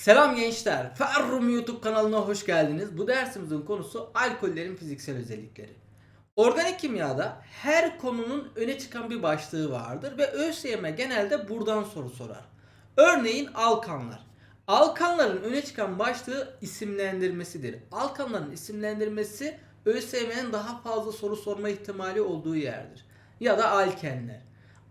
Selam gençler. Ferrum YouTube kanalına hoş geldiniz. Bu dersimizin konusu alkollerin fiziksel özellikleri. Organik kimyada her konunun öne çıkan bir başlığı vardır ve ÖSYM genelde buradan soru sorar. Örneğin alkanlar. Alkanların öne çıkan başlığı isimlendirmesidir. Alkanların isimlendirmesi ÖSYM'nin daha fazla soru sorma ihtimali olduğu yerdir. Ya da alkenler.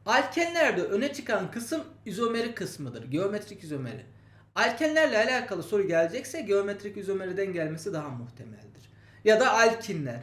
Alkenlerde öne çıkan kısım izomeri kısmıdır. Geometrik izomeri. Alkenlerle alakalı soru gelecekse geometrik izomeriden gelmesi daha muhtemeldir. Ya da alkinler.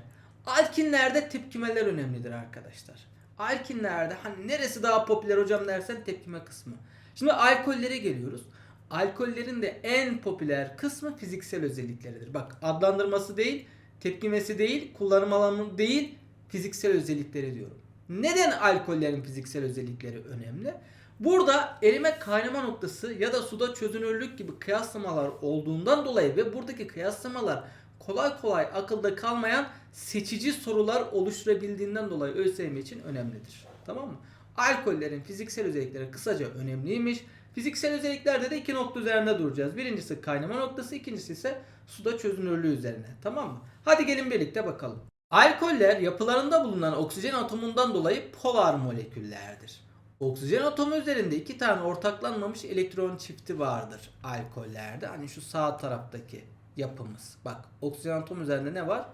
Alkinlerde tepkimeler önemlidir arkadaşlar. Alkinlerde hani neresi daha popüler hocam dersen tepkime kısmı. Şimdi alkollere geliyoruz. Alkollerin de en popüler kısmı fiziksel özellikleridir. Bak adlandırması değil, tepkimesi değil, kullanım alanı değil, fiziksel özellikleri diyorum. Neden alkollerin fiziksel özellikleri önemli? Burada erime kaynama noktası ya da suda çözünürlük gibi kıyaslamalar olduğundan dolayı ve buradaki kıyaslamalar kolay kolay akılda kalmayan seçici sorular oluşturabildiğinden dolayı ÖSYM için önemlidir. Tamam mı? Alkollerin fiziksel özellikleri kısaca önemliymiş. Fiziksel özelliklerde de iki nokta üzerinde duracağız. Birincisi kaynama noktası, ikincisi ise suda çözünürlüğü üzerine. Tamam mı? Hadi gelin birlikte bakalım. Alkoller yapılarında bulunan oksijen atomundan dolayı polar moleküllerdir. Oksijen atomu üzerinde iki tane ortaklanmamış elektron çifti vardır alkollerde. Hani şu sağ taraftaki yapımız. Bak oksijen atomu üzerinde ne var?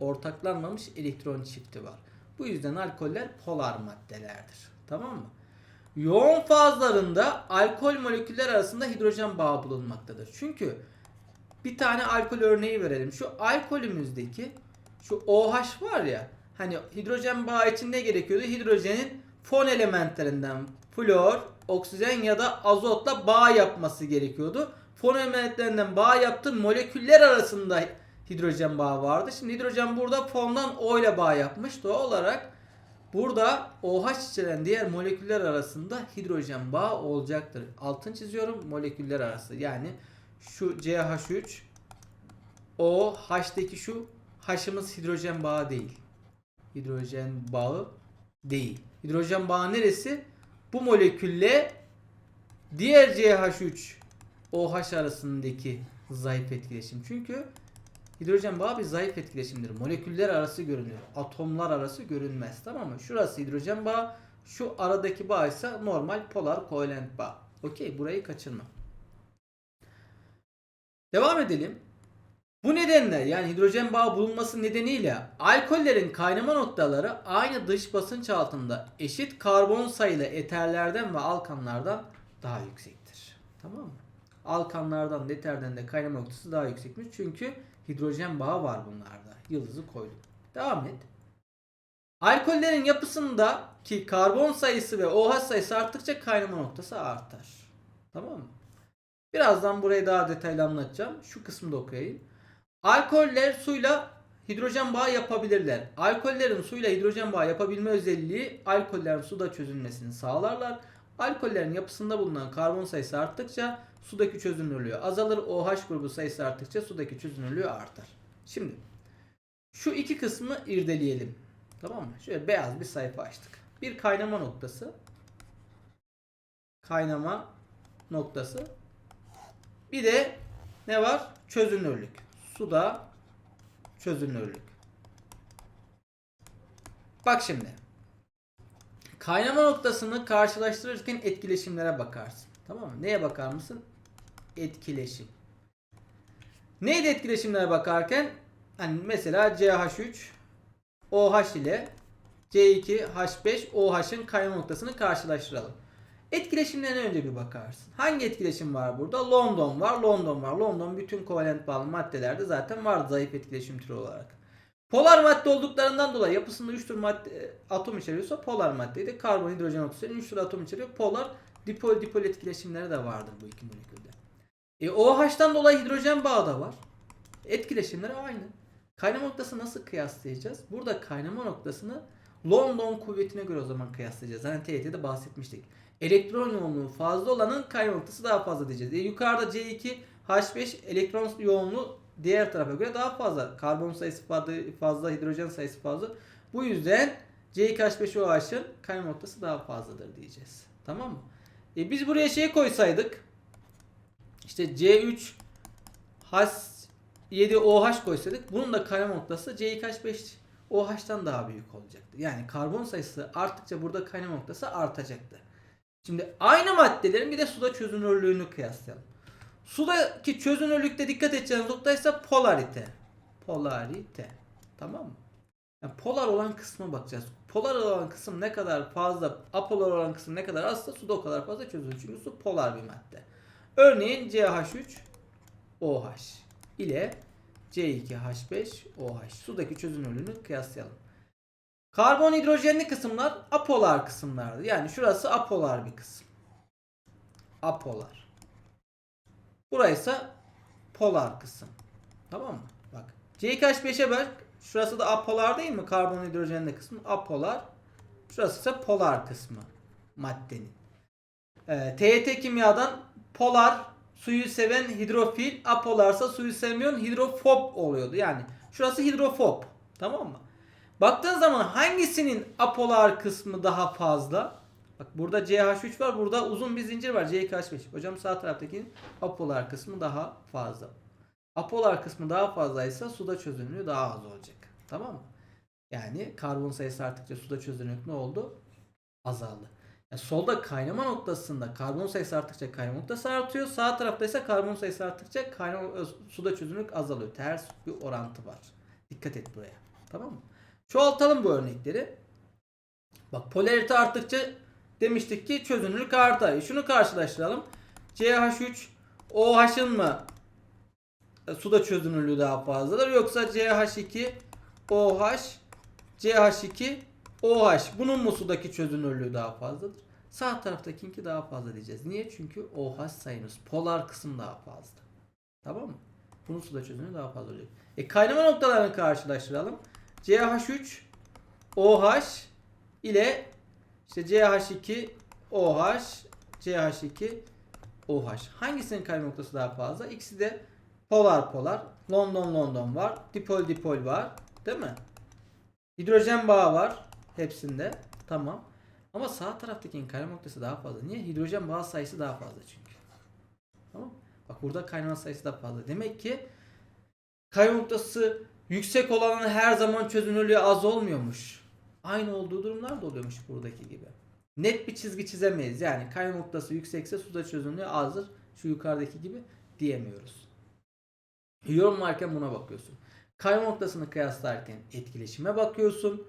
Ortaklanmamış elektron çifti var. Bu yüzden alkoller polar maddelerdir. Tamam mı? Yoğun fazlarında alkol moleküller arasında hidrojen bağı bulunmaktadır. Çünkü bir tane alkol örneği verelim. Şu alkolümüzdeki şu OH var ya hani hidrojen bağı için ne gerekiyordu? Hidrojenin fon elementlerinden flor, oksijen ya da azotla bağ yapması gerekiyordu. Fon elementlerinden bağ yaptı. Moleküller arasında hidrojen bağı vardı. Şimdi hidrojen burada fondan O ile bağ yapmış. Doğal olarak burada OH içeren diğer moleküller arasında hidrojen bağı olacaktır. Altın çiziyorum moleküller arası. Yani şu CH3 o H'deki şu H'ımız hidrojen bağı değil. Hidrojen bağı değil. Hidrojen bağı neresi? Bu molekülle diğer CH3 OH arasındaki zayıf etkileşim. Çünkü hidrojen bağı bir zayıf etkileşimdir. Moleküller arası görünür. Atomlar arası görünmez. Tamam mı? Şurası hidrojen bağı. Şu aradaki bağ ise normal polar kovalent bağ. Okey burayı kaçırma. Devam edelim. Bu nedenle yani hidrojen bağı bulunması nedeniyle alkollerin kaynama noktaları aynı dış basınç altında eşit karbon sayılı eterlerden ve alkanlardan daha yüksektir. Tamam mı? Alkanlardan da eterden de kaynama noktası daha yüksekmiş. Çünkü hidrojen bağı var bunlarda. Yıldızı koydum. Devam et. Alkollerin yapısında ki karbon sayısı ve OH sayısı arttıkça kaynama noktası artar. Tamam mı? Birazdan burayı daha detaylı anlatacağım. Şu kısmı da okuyayım. Alkoller suyla hidrojen bağı yapabilirler. Alkollerin suyla hidrojen bağı yapabilme özelliği alkollerin suda çözülmesini sağlarlar. Alkollerin yapısında bulunan karbon sayısı arttıkça sudaki çözünürlüğü azalır. OH grubu sayısı arttıkça sudaki çözünürlüğü artar. Şimdi şu iki kısmı irdeleyelim. Tamam mı? Şöyle beyaz bir sayfa açtık. Bir kaynama noktası. Kaynama noktası. Bir de ne var? Çözünürlük. Suda çözünürlük. Bak şimdi. Kaynama noktasını karşılaştırırken etkileşimlere bakarsın. Tamam mı? Neye bakar mısın? Etkileşim. Neydi etkileşimlere bakarken? Hani mesela CH3 OH ile C2H5 OH'ın kaynama noktasını karşılaştıralım. Etkileşimlerine önce bir bakarsın. Hangi etkileşim var burada? London var, London var. London bütün kovalent bağlı maddelerde zaten var zayıf etkileşim türü olarak. Polar madde olduklarından dolayı yapısında 3 tür madde, atom içeriyorsa polar maddeydi. Karbon, hidrojen, oksijen 3 tür atom içeriyor. Polar dipol dipol etkileşimleri de vardır bu iki molekülde. E, OH'tan dolayı hidrojen bağı da var. Etkileşimleri aynı. Kaynama noktası nasıl kıyaslayacağız? Burada kaynama noktasını London kuvvetine göre o zaman kıyaslayacağız. Hani TYT'de bahsetmiştik. Elektron yoğunluğu fazla olanın kaynama noktası daha fazla diyeceğiz. E, yukarıda C2 H5 elektron yoğunluğu diğer tarafa göre daha fazla. Karbon sayısı fazla, fazla hidrojen sayısı fazla. Bu yüzden C2H5OH'ın kaynama noktası daha fazladır diyeceğiz. Tamam mı? E, biz buraya şey koysaydık işte C3 H7OH koysaydık bunun da kaynama noktası C2H5OH'tan daha büyük olacaktı. Yani karbon sayısı arttıkça burada kaynama noktası artacaktı. Şimdi aynı maddelerin bir de suda çözünürlüğünü kıyaslayalım. Sudaki çözünürlükte dikkat edeceğiniz nokta ise polarite. Polarite. Tamam mı? Yani polar olan kısma bakacağız. Polar olan kısım ne kadar fazla, apolar olan kısım ne kadar azsa suda o kadar fazla çözülür. Çünkü su polar bir madde. Örneğin CH3 OH ile C2H5OH sudaki çözünürlüğünü kıyaslayalım. Karbon hidrojenli kısımlar apolar kısımlardı. Yani şurası apolar bir kısım. Apolar. Burası polar kısım. Tamam mı? Bak. C2H5'e bak. Şurası da apolar değil mi? Karbon hidrojenli kısmı apolar. Şurası ise polar kısmı maddenin. Ee, TET kimyadan polar suyu seven hidrofil, apolarsa suyu sevmeyen hidrofob oluyordu. Yani şurası hidrofob. Tamam mı? Baktığın zaman hangisinin apolar kısmı daha fazla? Bak burada CH3 var. Burada uzun bir zincir var. C2H5. Hocam sağ taraftaki apolar kısmı daha fazla. Apolar kısmı daha fazlaysa suda çözünürlüğü daha az olacak. Tamam mı? Yani karbon sayısı arttıkça suda çözünürlük ne oldu? Azaldı. Yani solda kaynama noktasında karbon sayısı arttıkça kaynama noktası artıyor. Sağ tarafta ise karbon sayısı arttıkça kaynama, suda çözünürlük azalıyor. Ters bir orantı var. Dikkat et buraya. Tamam mı? Çoğaltalım bu örnekleri. Bak polarite arttıkça demiştik ki çözünürlük artar. Şunu karşılaştıralım. CH3 OH'ın mı e, suda çözünürlüğü daha fazladır yoksa CH2 OH CH2 OH bunun mu sudaki çözünürlüğü daha fazladır? Sağ taraftakinki daha fazla diyeceğiz. Niye? Çünkü OH sayımız polar kısım daha fazla. Tamam mı? Bunun suda çözünürlüğü daha fazla olacak. E kaynama noktalarını karşılaştıralım. CH3 OH ile işte CH2 OH CH2 OH. Hangisinin kaynama noktası daha fazla? İkisi de polar polar. London London var. Dipol dipol var. Değil mi? Hidrojen bağı var hepsinde. Tamam. Ama sağ taraftakinin kaynama noktası daha fazla. Niye? Hidrojen bağı sayısı daha fazla çünkü. Tamam. Bak burada kaynama sayısı da fazla. Demek ki kaynama noktası yüksek olanın her zaman çözünürlüğü az olmuyormuş. Aynı olduğu durumlar da oluyormuş buradaki gibi. Net bir çizgi çizemeyiz. Yani kaynama noktası yüksekse suda çözünürlüğü azdır. Şu yukarıdaki gibi diyemiyoruz. Yorumlarken buna bakıyorsun. Kaynama noktasını kıyaslarken etkileşime bakıyorsun.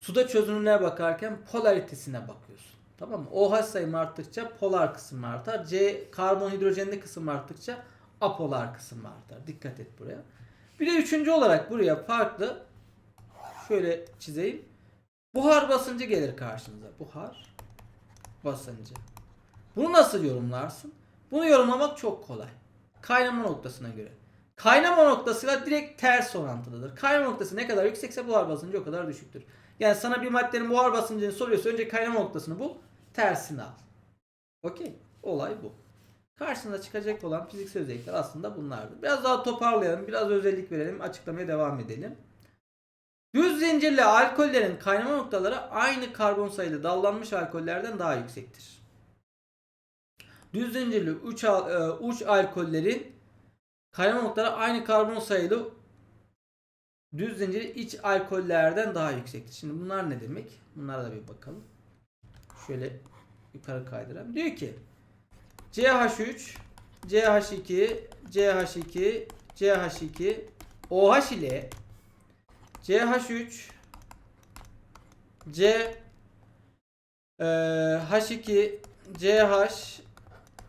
Suda çözünürlüğe bakarken polaritesine bakıyorsun. Tamam mı? OH sayımı arttıkça polar kısım artar. C karbon hidrojenli kısım arttıkça apolar kısım artar. Dikkat et buraya. Bir de üçüncü olarak buraya farklı şöyle çizeyim. Buhar basıncı gelir karşınıza. Buhar basıncı. Bunu nasıl yorumlarsın? Bunu yorumlamak çok kolay. Kaynama noktasına göre. Kaynama noktasıyla direkt ters orantılıdır. Kaynama noktası ne kadar yüksekse buhar basıncı o kadar düşüktür. Yani sana bir maddenin buhar basıncını soruyorsa önce kaynama noktasını bul, tersini al. Okey. Olay bu. Karşısında çıkacak olan fiziksel özellikler aslında bunlardır. Biraz daha toparlayalım, biraz özellik verelim, açıklamaya devam edelim. Düz zincirli alkollerin kaynama noktaları aynı karbon sayılı dallanmış alkollerden daha yüksektir. Düz zincirli uç, e, uç alkollerin kaynama noktaları aynı karbon sayılı düz zincirli iç alkollerden daha yüksektir. Şimdi bunlar ne demek? Bunlara da bir bakalım. Şöyle yukarı kaydıralım. Diyor ki CH3, CH2, CH2, CH2, OH ile CH3, C e, H2, CH,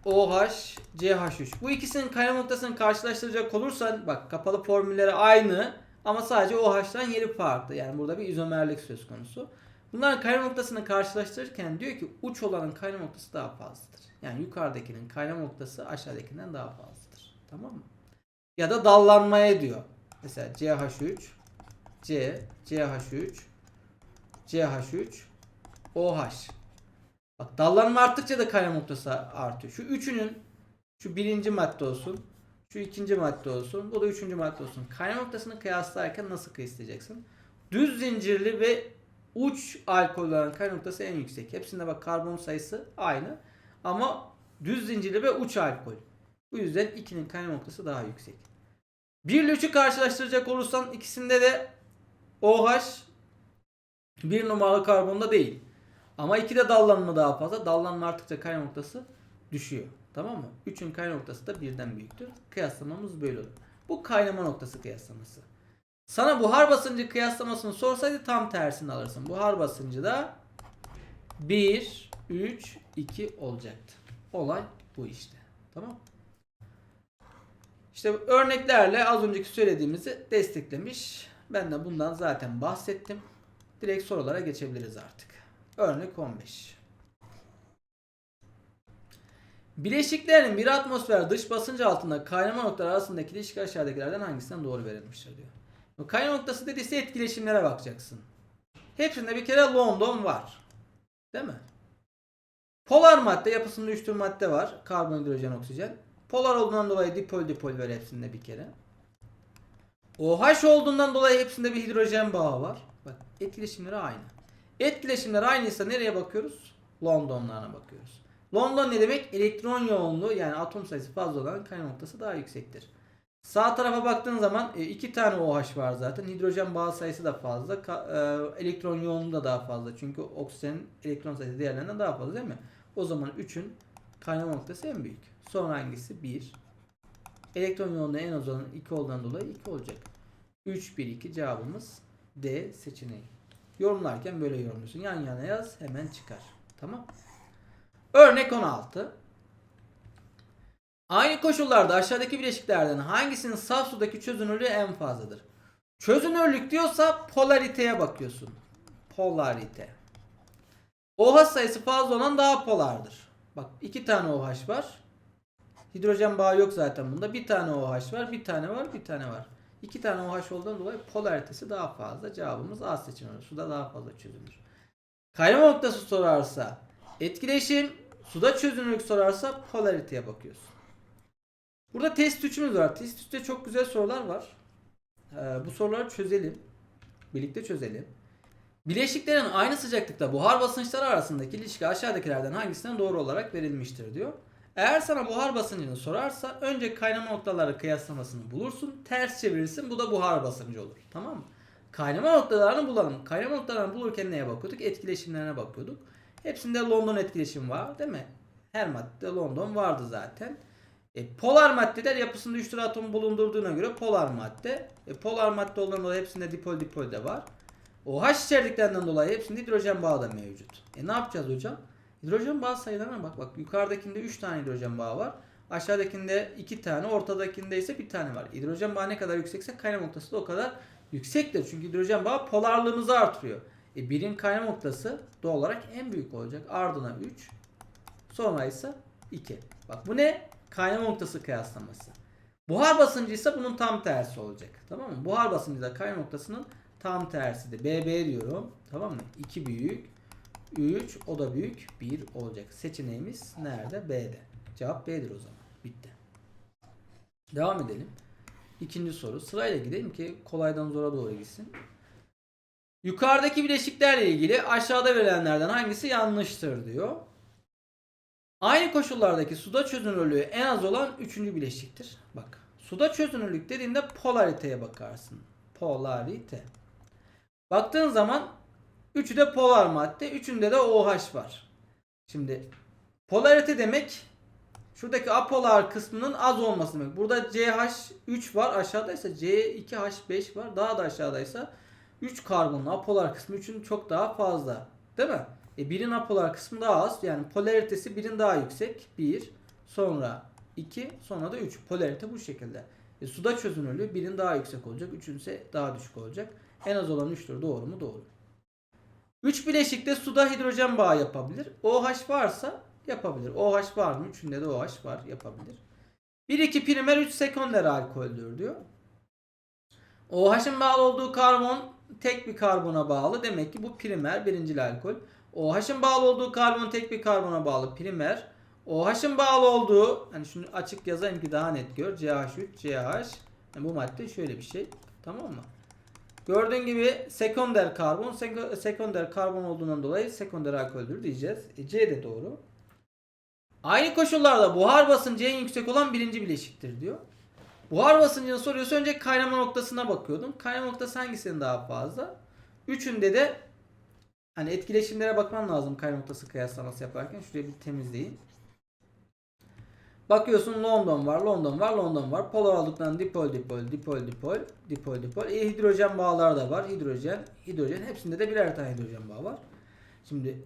OH, CH3. Bu ikisinin kaynama noktasını karşılaştıracak olursan bak kapalı formülleri aynı ama sadece OH'tan yeri farklı. Yani burada bir izomerlik söz konusu. Bunların kaynama noktasını karşılaştırırken diyor ki uç olanın kaynama noktası daha fazladır. Yani yukarıdakinin kaynama noktası aşağıdakinden daha fazladır. Tamam mı? Ya da dallanmaya diyor. Mesela CH3, C, CH3, CH3, OH. Bak dallanma arttıkça da kaynama noktası artıyor. Şu üçünün şu birinci madde olsun. Şu ikinci madde olsun. Bu da üçüncü madde olsun. Kaynama noktasını kıyaslarken nasıl kıyaslayacaksın? Düz zincirli ve uç alkollerin kaynama noktası en yüksek. Hepsinde bak karbon sayısı aynı. Ama düz zincirli ve uç alkol. Bu yüzden 2'nin kaynama noktası daha yüksek. 1 ile 3'ü karşılaştıracak olursan ikisinde de OH bir numaralı karbonda değil. Ama 2'de dallanma daha fazla. Dallanma arttıkça kaynama noktası düşüyor. Tamam mı? 3'ün kaynama noktası da birden büyüktür. Kıyaslamamız böyle olur. Bu kaynama noktası kıyaslaması. Sana buhar basıncı kıyaslamasını sorsaydı tam tersini alırsın. Buhar basıncı da 1, 3, 2 olacaktı. Olay bu işte. Tamam İşte örneklerle az önceki söylediğimizi desteklemiş. Ben de bundan zaten bahsettim. Direkt sorulara geçebiliriz artık. Örnek 15. Bileşiklerin bir atmosfer dış basıncı altında kaynama noktaları arasındaki ilişki aşağıdakilerden hangisinden doğru verilmiştir diyor. Kaynama noktası dediyse etkileşimlere bakacaksın. Hepsinde bir kere London var. Değil mi? Polar madde yapısında 3 tür madde var. Karbon, hidrojen, oksijen. Polar olduğundan dolayı dipol dipol var hepsinde bir kere. OH olduğundan dolayı hepsinde bir hidrojen bağı var. Bak etkileşimleri aynı. Etkileşimler aynıysa nereye bakıyoruz? Londonlarına bakıyoruz. London ne demek? Elektron yoğunluğu yani atom sayısı fazla olan kaynama noktası daha yüksektir. Sağ tarafa baktığın zaman e, iki tane OH var zaten. Hidrojen bağı sayısı da fazla. E, elektron yoğunluğu da daha fazla. Çünkü oksijenin elektron sayısı diğerlerinden daha fazla değil mi? O zaman 3'ün kaynama noktası en büyük. Sonra hangisi? 1. Elektron yoğunluğu en az olan 2 olduğundan dolayı 2 olacak. 3, 1, 2 cevabımız D seçeneği. Yorumlarken böyle yorumluyorsun. Yan yana yaz hemen çıkar. Tamam. Örnek 16. Aynı koşullarda aşağıdaki bileşiklerden hangisinin saf sudaki çözünürlüğü en fazladır? Çözünürlük diyorsa polariteye bakıyorsun. Polarite. OH sayısı fazla olan daha polardır. Bak iki tane OH var. Hidrojen bağı yok zaten bunda. Bir tane OH var, bir tane var, bir tane var. İki tane OH olduğundan dolayı polaritesi daha fazla. Cevabımız A seçeneği. Suda daha fazla çözünür. Kaynama noktası sorarsa etkileşim, suda çözünürlük sorarsa polariteye bakıyorsun. Burada test 3'ümüz var. Test 3'te çok güzel sorular var. Ee, bu soruları çözelim. Birlikte çözelim. Bileşiklerin aynı sıcaklıkta buhar basınçları arasındaki ilişki aşağıdakilerden hangisinden doğru olarak verilmiştir diyor. Eğer sana buhar basıncını sorarsa önce kaynama noktaları kıyaslamasını bulursun. Ters çevirirsin. Bu da buhar basıncı olur. Tamam mı? Kaynama noktalarını bulalım. Kaynama noktalarını bulurken neye bakıyorduk? Etkileşimlerine bakıyorduk. Hepsinde London etkileşimi var değil mi? Her maddede London vardı zaten. E, polar maddeler yapısında 3 tür atom bulundurduğuna göre polar madde. E, polar madde olduğundan dolayı hepsinde dipol dipol de var. OH içerdiklerinden dolayı hepsinde hidrojen bağı da mevcut. E ne yapacağız hocam? Hidrojen bağı sayılarına bak. Bak yukarıdakinde 3 tane hidrojen bağı var. Aşağıdakinde 2 tane, ortadakinde ise bir tane var. Hidrojen bağı ne kadar yüksekse kaynama noktası da o kadar yüksektir. Çünkü hidrojen bağı polarlığımızı artırıyor. E birin kaynama noktası doğal olarak en büyük olacak. Ardına 3, sonra ise 2. Bak bu ne? Kaynama noktası kıyaslaması. Buhar basıncı ise bunun tam tersi olacak. Tamam mı? Buhar basıncı da kaynama noktasının tam tersidir. BB diyorum. Tamam mı? 2 büyük. 3 o da büyük. 1 olacak. Seçeneğimiz nerede? B'de. Cevap B'dir o zaman. Bitti. Devam edelim. İkinci soru. Sırayla gidelim ki kolaydan zora doğru gitsin. Yukarıdaki bileşiklerle ilgili aşağıda verilenlerden hangisi yanlıştır diyor. Aynı koşullardaki suda çözünürlüğü en az olan üçüncü bileşiktir. Bak suda çözünürlük dediğinde polariteye bakarsın. Polarite. Baktığın zaman üçü de polar madde. Üçünde de OH var. Şimdi polarite demek şuradaki apolar kısmının az olması demek. Burada CH3 var aşağıdaysa C2H5 var. Daha da aşağıdaysa 3 karbonlu apolar kısmı 3'ün çok daha fazla. Değil mi? E birin apolar kısmı daha az. Yani polaritesi birin daha yüksek. 1, sonra 2, sonra da 3. Polarite bu şekilde. E suda çözünürlüğü birin daha yüksek olacak. Üçün ise daha düşük olacak. En az olan 3'tür. Doğru mu? Doğru. 3 bileşikte suda hidrojen bağı yapabilir. OH varsa yapabilir. OH var mı? Üçünde de OH var. Yapabilir. 1-2 primer 3 sekonder alkoldür diyor. OH'ın bağlı olduğu karbon tek bir karbona bağlı. Demek ki bu primer birincil alkol. OH'ın bağlı olduğu karbon tek bir karbona bağlı primer. OH'ın bağlı olduğu hani şunu açık yazayım ki daha net gör. CH3, CH. Yani bu madde şöyle bir şey. Tamam mı? Gördüğün gibi sekonder karbon, sek- sekonder karbon olduğundan dolayı sekonder alkoldür diyeceğiz. E, C de doğru. Aynı koşullarda buhar basıncı en yüksek olan birinci bileşiktir diyor. Buhar basıncını soruyorsa önce kaynama noktasına bakıyordum. Kaynama noktası hangisinin daha fazla? Üçünde de hani etkileşimlere bakman lazım kaynama noktası kıyaslaması yaparken. Şurayı bir temizleyin. Bakıyorsun London var, London var, London var. Polar aldıktan dipol, dipol, dipol, dipol, dipol, dipol. E, hidrojen bağlar da var. Hidrojen, hidrojen. Hepsinde de birer tane hidrojen bağı var. Şimdi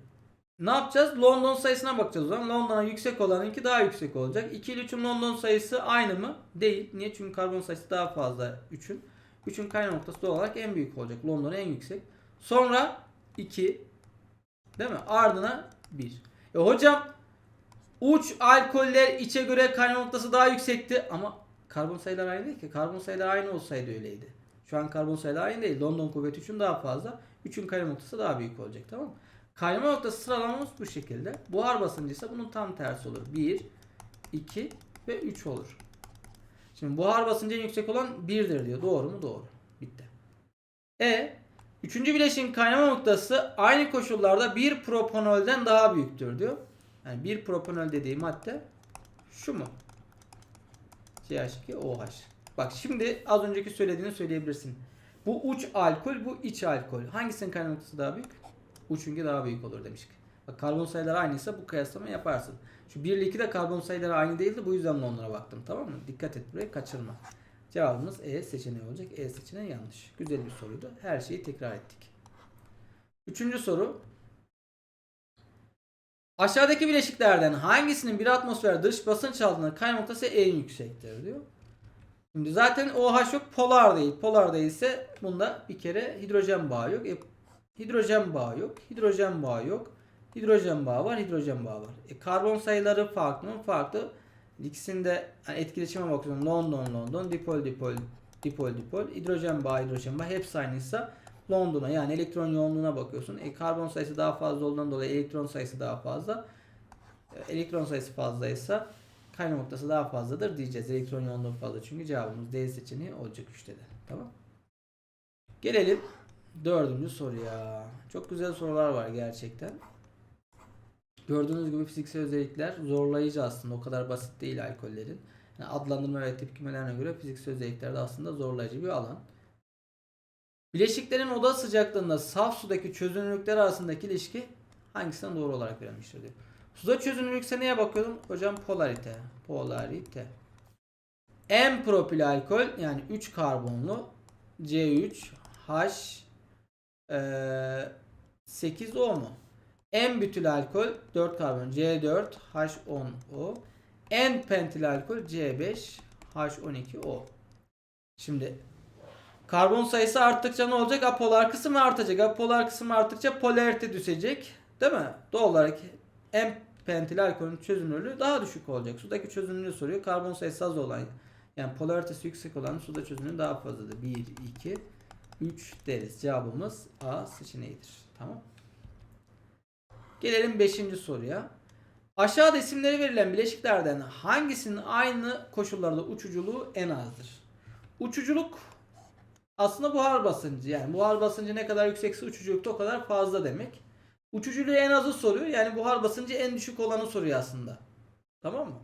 ne yapacağız? London sayısına bakacağız o zaman. London'a yüksek olanınki daha yüksek olacak. 2 ile 3'ün London sayısı aynı mı? Değil. Niye? Çünkü karbon sayısı daha fazla 3'ün. 3'ün kaynağı noktası doğal olarak en büyük olacak. London en yüksek. Sonra 2 değil mi? Ardına 1. E hocam uç alkoller içe göre kaynağı noktası daha yüksekti ama karbon sayıları aynı değil ki. Karbon sayıları aynı olsaydı öyleydi. Şu an karbon sayıları aynı değil. London kuvveti 3'ün daha fazla. 3'ün kaynağı noktası daha büyük olacak tamam mı? Kaynama noktası sıralamamız bu şekilde. Buhar basıncı ise bunun tam tersi olur. 1, 2 ve 3 olur. Şimdi buhar basıncı en yüksek olan 1'dir diyor. Doğru mu? Doğru. Bitti. E Üçüncü bileşiğin kaynama noktası aynı koşullarda 1 propanolden daha büyüktür diyor. Yani 1 propanol dediği madde şu mu? CH2OH. Bak şimdi az önceki söylediğini söyleyebilirsin. Bu uç alkol, bu iç alkol. Hangisinin kaynama noktası daha büyük? Uçunki daha büyük olur demiş. Bak karbon sayıları aynıysa bu kıyaslama yaparsın. Şu 1 ile 2 de karbon sayıları aynı değildi. Bu yüzden onlara baktım. Tamam mı? Dikkat et buraya kaçırma. Cevabımız E seçeneği olacak. E seçeneği yanlış. Güzel bir soruydu. Her şeyi tekrar ettik. Üçüncü soru. Aşağıdaki bileşiklerden hangisinin bir atmosfer dış basınç altında kaynama noktası en yüksektir diyor. Şimdi zaten OH yok polar değil. Polar değilse bunda bir kere hidrojen bağı yok. E, hidrojen bağı yok. Hidrojen bağı yok. Hidrojen bağı var. Hidrojen bağı var. E, karbon sayıları farklı mı? Farklı. İkisinde yani etkileşime bakıyorum. London London dipol dipol dipol dipol hidrojen bağı hidrojen bağı hepsi aynıysa London'a yani elektron yoğunluğuna bakıyorsun. E, karbon sayısı daha fazla olduğundan dolayı elektron sayısı daha fazla. E, elektron sayısı fazlaysa kaynama noktası daha fazladır diyeceğiz. Elektron yoğunluğu fazla çünkü cevabımız D seçeneği olacak 3'te de. Tamam. Gelelim dördüncü soruya. Çok güzel sorular var gerçekten. Gördüğünüz gibi fiziksel özellikler zorlayıcı aslında. O kadar basit değil alkollerin. Yani adlandırma ve tepkimelerine göre fiziksel özellikler de aslında zorlayıcı bir alan. Bileşiklerin oda sıcaklığında saf sudaki çözünürlükler arasındaki ilişki hangisinden doğru olarak verilmiştir diyor. Suda çözünürlükse neye bakıyordum? Hocam polarite. Polarite. En propil alkol yani 3 karbonlu C3 H eee 8O mu? En bütül alkol 4 karbon C4 H10O. En pentil alkol C5 H12O. Şimdi karbon sayısı arttıkça ne olacak? Apolar kısım artacak. Apolar kısım arttıkça polarite düşecek. Değil mi? Doğal olarak en pentil alkolün çözünürlüğü daha düşük olacak. Sudaki çözünürlüğü soruyor. Karbon sayısı az olan yani polaritesi yüksek olan suda çözünürlüğü daha fazladır. 1, 2, 3 deriz. Cevabımız A seçeneğidir. Tamam. Gelelim 5. soruya. Aşağıda isimleri verilen bileşiklerden hangisinin aynı koşullarda uçuculuğu en azdır? Uçuculuk aslında buhar basıncı. Yani buhar basıncı ne kadar yüksekse uçuculuk da o kadar fazla demek. Uçuculuğu en azı soruyor. Yani buhar basıncı en düşük olanı soruyor aslında. Tamam mı?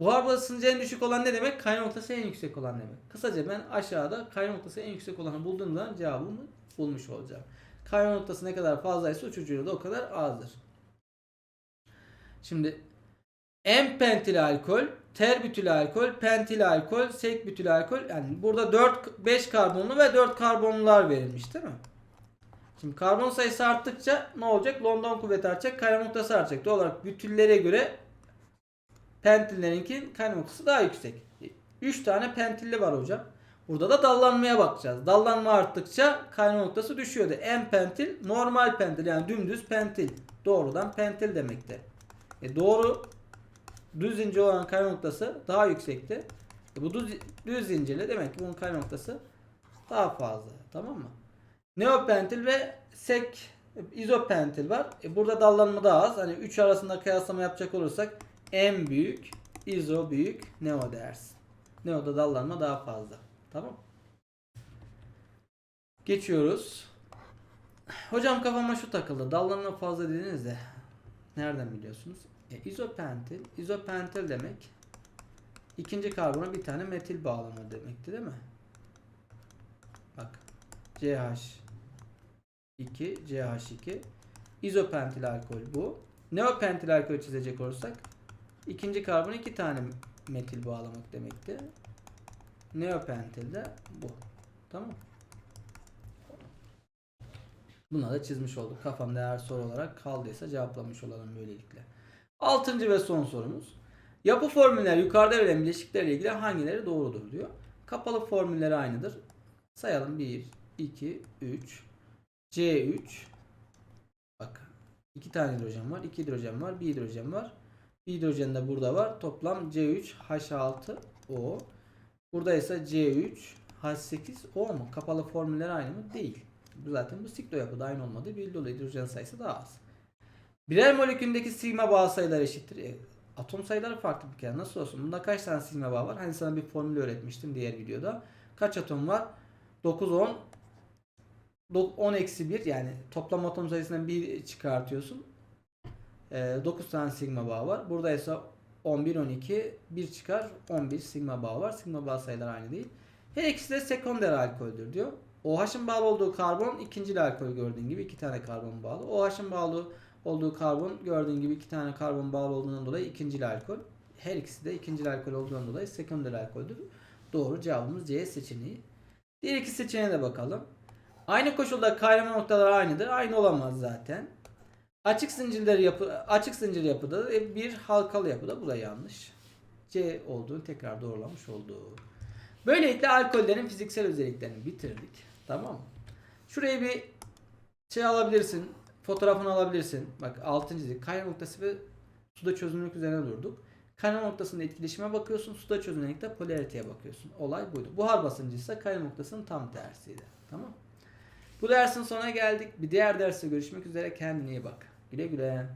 Buhar basıncı en düşük olan ne demek? Kaynama noktası en yüksek olan demek. Kısaca ben aşağıda kaynama noktası en yüksek olanı bulduğum zaman cevabımı bulmuş olacağım. Kaynama noktası ne kadar fazlaysa uçuculuğu da o kadar azdır. Şimdi en pentil alkol, terbütül alkol, pentil alkol, sekbütül alkol yani burada 4 5 karbonlu ve 4 karbonlular verilmiş değil mi? Şimdi karbon sayısı arttıkça ne olacak? London kuvveti artacak, kaynama noktası artacak. Doğal olarak bütüllere göre pentillerinki kaynama noktası daha yüksek. 3 tane pentilli var hocam. Burada da dallanmaya bakacağız. Dallanma arttıkça kaynama noktası düşüyordu. En pentil normal pentil yani dümdüz pentil. Doğrudan pentil demekti. E doğru düz zincir olan kaynama noktası daha yüksekti. E bu düz, düz zincirli demek ki bunun kaynama noktası daha fazla. Tamam mı? Neopentil ve sek izopentil var. E burada dallanma daha az. Hani 3 arasında kıyaslama yapacak olursak en büyük, izo büyük, neo dersin. Neo'da dallanma daha fazla. Tamam. Geçiyoruz. Hocam kafama şu takıldı. Dallanma fazla dediniz de nereden biliyorsunuz? E, izopentil. İzopentil demek ikinci karbona bir tane metil bağlama demekti değil mi? Bak. CH 2 CH2 izopentil alkol bu. Neopentil alkol çizecek olursak ikinci karbon iki tane metil bağlamak demekti. Neopentil de bu. Tamam. Buna da çizmiş olduk. Kafamda eğer soru olarak kaldıysa cevaplamış olalım böylelikle. Altıncı ve son sorumuz. Yapı formüller yukarıda verilen bileşiklerle ilgili hangileri doğrudur diyor. Kapalı formülleri aynıdır. Sayalım 1, 2, 3, C3. Bak iki tane hidrojen var, iki hidrojen var, bir hidrojen var. Bir hidrojen de burada var. Toplam C3, H6O. Burada ise C3, H8, O mu? Kapalı formüller aynı mı? Değil. Zaten bu siklo yapıda aynı olmadığı belli oluyor. Hidrojen sayısı daha az. Birer moleküldeki sigma bağ sayıları eşittir. E, atom sayıları farklı bir kere. Nasıl olsun? Bunda kaç tane sigma bağ var? Hani sana bir formül öğretmiştim diğer videoda. Kaç atom var? 9, 10, 10 eksi 1 yani toplam atom sayısından 1 çıkartıyorsun. Ee, 9 tane sigma bağı var. Burada ise 11, 12, 1 çıkar 11 sigma bağı var. Sigma bağ sayıları aynı değil. Her ikisi de sekonder alkoldür diyor. OH'ın bağlı olduğu karbon ikinci alkol gördüğün gibi iki tane karbon bağlı. OH'ın bağlı olduğu karbon gördüğün gibi iki tane karbon bağlı olduğundan dolayı ikinci alkol. Her ikisi de ikinci alkol olduğundan dolayı sekonder alkoldür. Doğru cevabımız C seçeneği. Diğer iki seçeneğe de bakalım. Aynı koşulda kaynama noktaları aynıdır. Aynı olamaz zaten. Açık zincirler yapı açık zincir yapıda bir halkalı yapıda bu da yanlış. C olduğunu tekrar doğrulamış oldu. Böylelikle alkollerin fiziksel özelliklerini bitirdik. Tamam mı? Şuraya bir şey alabilirsin. Fotoğrafını alabilirsin. Bak 6. dizik kaynama noktası ve suda çözünürlük üzerine durduk. Kaynama noktasında etkileşime bakıyorsun. Suda çözünürlükte polariteye bakıyorsun. Olay buydu. Buhar basıncı ise kaynama noktasının tam tersiydi. Tamam Bu dersin sonuna geldik. Bir diğer derste görüşmek üzere. Kendine iyi bak. Güle güle.